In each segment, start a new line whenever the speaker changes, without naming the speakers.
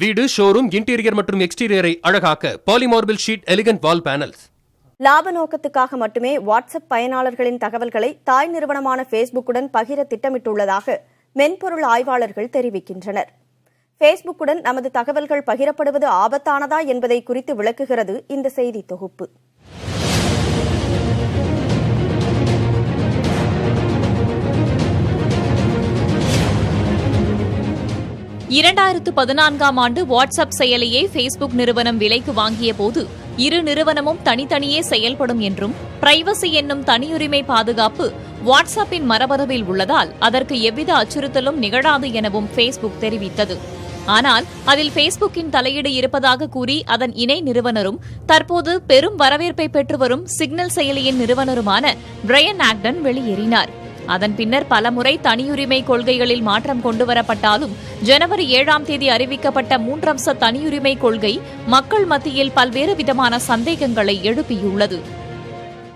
வீடு showroom interior மற்றும் எக்ஸ்டீரியரை அழகாக்க polymarble sheet elegant wall panels
லாப நோக்கத்துக்காக மட்டுமே வாட்ஸ்அப் பயனாளர்களின் தகவல்களை தாய் நிறுவனமான ஃபேஸ்புக்குடன் பகிர திட்டமிட்டுள்ளதாக மென்பொருள் ஆய்வாளர்கள் தெரிவிக்கின்றனர். ஃபேஸ்புக்குடன் நமது தகவல்கள் பகிரப்படுவது ஆபத்தானதா என்பதை குறித்து விளக்குகிறது இந்த செய்தி தொகுப்பு.
இரண்டாயிரத்து பதினான்காம் ஆண்டு வாட்ஸ்அப் செயலியை ஃபேஸ்புக் நிறுவனம் விலைக்கு வாங்கிய போது இரு நிறுவனமும் தனித்தனியே செயல்படும் என்றும் பிரைவசி என்னும் தனியுரிமை பாதுகாப்பு வாட்ஸ்அப்பின் மரபணுவில் உள்ளதால் அதற்கு எவ்வித அச்சுறுத்தலும் நிகழாது எனவும் ஃபேஸ்புக் தெரிவித்தது. ஆனால் அதில் ஃபேஸ்புக்கின் தலையீடு இருப்பதாக கூறி அதன் இணை நிறுவனரும் தற்போது பெரும் வரவேற்பை பெற்று வரும் சிக்னல் செயலியின் நிறுவனருமான பிரையன் ஆக்டன் வெளியேறினார். அதன் பின்னர் பலமுறை தனியுரிமை கொள்கைகளில் மாற்றம் கொண்டுவரப்பட்டாலும் ஜனவரி ஏழாம் தேதி அறிவிக்கப்பட்ட மூன்றம்ச தனியுரிமை கொள்கை மக்கள் மத்தியில் பல்வேறு விதமான சந்தேகங்களை எழுப்பியுள்ளது.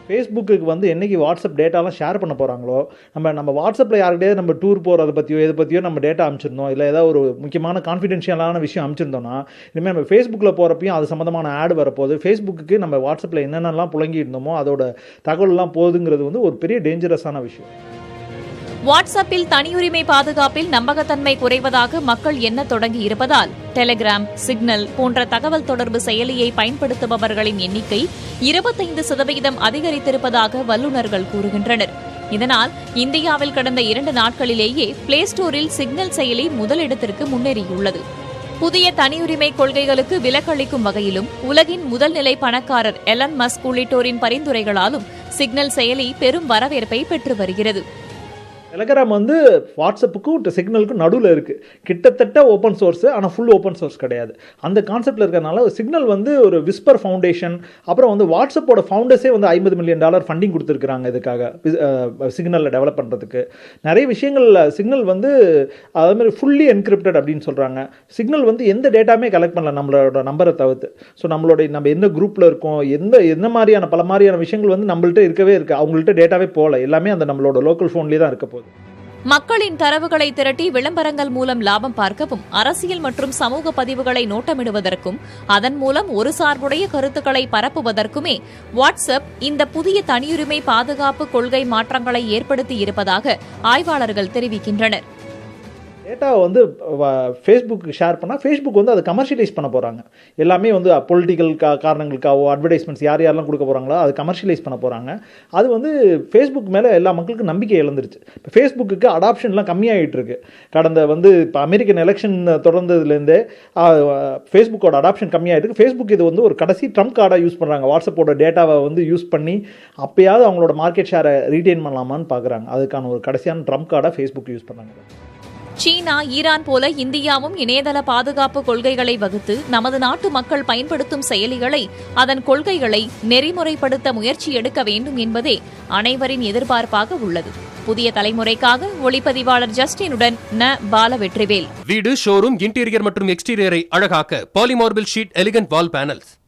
ஃபேஸ்புக்கு வந்து என்னைக்கு வாட்ஸ்அப் டேட்டாலாம் ஷேர் பண்ண போகிறாங்களோ நம்ம நம்ம வாட்ஸ்அப்பில் யாருக்கிட்டே நம்ம டூர் போகிறத பற்றியோ எதை பற்றியோ நம்ம டேட்டா அமைச்சிருந்தோம் இல்லை ஏதாவது ஒரு முக்கியமான கான்ஃபிடென்ஷியலான விஷயம் அமைச்சிருந்தோம்னா இனிமேல் நம்ம ஃபேஸ்புக்கில் போகிறப்பையும் அது சம்மந்தமான ஆடு வரப்போகுது. ஃபேஸ்புக்கு நம்ம வாட்ஸ்அப்பில் என்னென்னலாம் புழங்கி இருந்தோமோ அதோட தகவல்லாம் போகுதுங்கிறது வந்து ஒரு பெரிய டேஞ்சரஸான விஷயம்.
வாட்ஸ்அப்பில் தனியுரிமை பாதுகாப்பில் நம்பகத்தன்மை குறைவதாக மக்கள் எண்ண தொடங்கி இருப்பதால் டெலிகிராம் சிக்னல் போன்ற தகவல் தொடர்பு செயலியை பயன்படுத்துபவர்களின் எண்ணிக்கை இருபத்தைந்து சதவிகிதம் அதிகரித்திருப்பதாக வல்லுநர்கள் கூறுகின்றனர். இதனால் இந்தியாவில் கடந்த இரண்டு நாட்களிலேயே பிளே ஸ்டோரில் சிக்னல் செயலி முதலிடத்திற்கு முன்னேறியுள்ளது. புதிய தனியுரிமை கொள்கைகளுக்கு விலக்களிக்கும் வகையிலும் உலகின் முதல்நிலை பணக்காரர் எலன் மஸ்க் உள்ளிட்டோரின் பரிந்துரைகளாலும் சிக்னல் செயலி பெரும் வரவேற்பை பெற்று வருகிறது.
டெலகிராம் வந்து வாட்ஸ்அப்புக்கும் சிக்னலுக்கும் நடுவில் இருக்குது கிட்டத்தட்ட ஓப்பன் சோர்ஸ் ஆனால் ஃபுல் ஓப்பன் சோர்ஸ் கிடையாது. அந்த கான்செப்டில் இருக்கிறனால சிக்னல் வந்து ஒரு விஸ்பர் ஃபவுண்டேஷன் அப்புறம் வந்து வாட்ஸ்அப்போட ஃபவுண்டர்ஸே வந்து ஐம்பது மில்லியன் டாலர் ஃபண்டிங் கொடுத்துருக்குறாங்க இதுக்காக சிக்னலில் டெவலப் பண்ணுறதுக்கு நிறைய விஷயங்களில் சிக்னல் வந்து அதே மாதிரி ஃபுல்லி என்கிரிப்டட் அப்படின்னு சொல்கிறாங்க சிக்னல் வந்து எந்த டேட்டாமே கலெக்ட் பண்ணல நம்மளோட நம்பரை தவிர்த்து. ஸோ நம்மளோட நம்ம எந்த குரூப்பில் இருக்கோம் எந்த என்ன மாதிரியான பல மாதிரியான விஷயங்கள் வந்து நம்மள்ட்ட இருக்கவே இருக்குது அவங்கள்ட்ட டேட்டாவே போகல. எல்லாமே அந்த நம்மளோட லோக்கல் ஃபோன்லேயே தான் இருக்க போகுது.
மக்களின் தரவுகளை திரட்டி விளம்பரங்கள் மூலம் லாபம் பார்க்கவும் அரசியல் மற்றும் சமூக பதிவுகளை நோட்டமிடுவதற்கும் அதன் மூலம் ஒரு சார்புடைய கருத்துக்களை பரப்புவதற்குமே வாட்ஸ்அப் இந்த புதிய தனியுரிமை பாதுகாப்பு கொள்கை மாற்றங்களை ஏற்படுத்தி இருப்பதாக ஆய்வாளர்கள் தெரிவிக்கின்றனர்.
டேட்டாவை வந்து ஃபேஸ்புக்கு ஷேர் பண்ணால் ஃபேஸ்புக் வந்து அதை கமர்ஷியலைஸ் பண்ண போகிறாங்க எல்லாமே வந்து பொலிட்டிக்கல் கா காரணங்களுக்காகவோ அட்வர்டைஸ்மெண்ட்ஸ் யார் யாரெல்லாம் கொடுக்க போகிறாங்களோ அதை கமர்ஷியலைஸ் பண்ண போகிறாங்க அது வந்து ஃபேஸ்புக் மேலே எல்லா மக்களுக்கும் நம்பிக்கை இழந்துருச்சு. இப்போ ஃபேஸ்புக்கு அடாப்ஷன்லாம் கம்மியாகிட்டு இருக்கு கடந்த வந்து இப்போ அமெரிக்கன் எலெக்ஷன் தொடர்ந்ததுலேருந்தே ஃபேஸ்புக்கோட அடாப்ஷன் கம்மியாகிட்டு ஃபேஸ்புக் இது வந்து ஒரு கடைசி ட்ரம்ப் கார்டாக யூஸ் பண்ணுறாங்க வாட்ஸ்அப்போட டேட்டாவை வந்து யூஸ் பண்ணி அப்பயாவது அவங்களோட மார்க்கெட் ஷேரை ரீட்டைன் பண்ணலாமான்னு பார்க்குறாங்க அதுக்கான ஒரு கடைசியான ட்ரம்ப் கார்டாக ஃபேஸ்புக் யூஸ் பண்ணாங்க
சீனா ஈரான் போல இந்தியாவும் இணையதள பாதுகாப்பு கொள்கைகளை வகுத்து நமது நாட்டு மக்கள் பயன்படுத்தும் செயலிகளை அதன் கொள்கைகளை நெறிமுறைப்படுத்த முயற்சி எடுக்க வேண்டும் என்பதே அனைவரின் எதிர்பார்ப்பாக உள்ளது. புதிய தலைமுறைக்காக ஒளிப்பதிவாளர் ஜஸ்டினுடன் ந. பால வெற்றிவேல்
வீடு ஷோரூம் இன்டீரியர் மற்றும் எக்ஸ்டீரியரை அழகாக்க polymarble sheet elegant wall panels